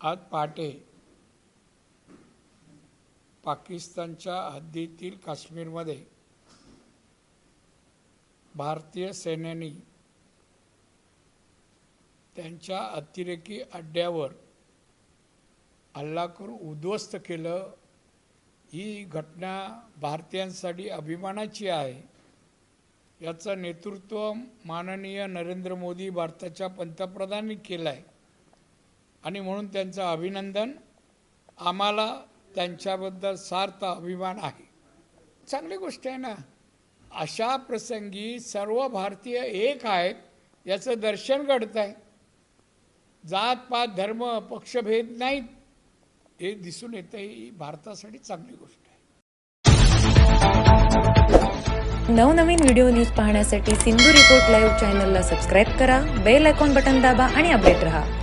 आज पहाटे पाकिस्तानच्या हद्दीतील काश्मीरमध्ये भारतीय सैन्याने त्यांच्या अतिरेकी अड्ड्यावर हल्ला करून उद्ध्वस्त केलं. ही घटना भारतीयांसाठी अभिमानाची आहे. याचं नेतृत्व माननीय नरेंद्र मोदी भारताच्या पंतप्रधानांनी केलं आहे आणि म्हणून त्यांचं अभिनंदन आम्हाला त्यांच्याबद्दल सार्थ अभिमान आहे. चांगली गोष्ट आहे ना. अशा प्रसंगी सर्व भारतीय एक आहेत याचं दर्शन घडत आहे जात पात धर्म पक्षभेद नाहीत. हे दिसून येतं ही भारतासाठी चांगली गोष्ट आहे. नवनवीन व्हिडिओ न्यूज पाहण्यासाठी सिंधू रिपोर्ट लाईव्ह चॅनलला सबस्क्राईब करा बेल आयकॉन बटन दाबा आणि अपडेट रहा.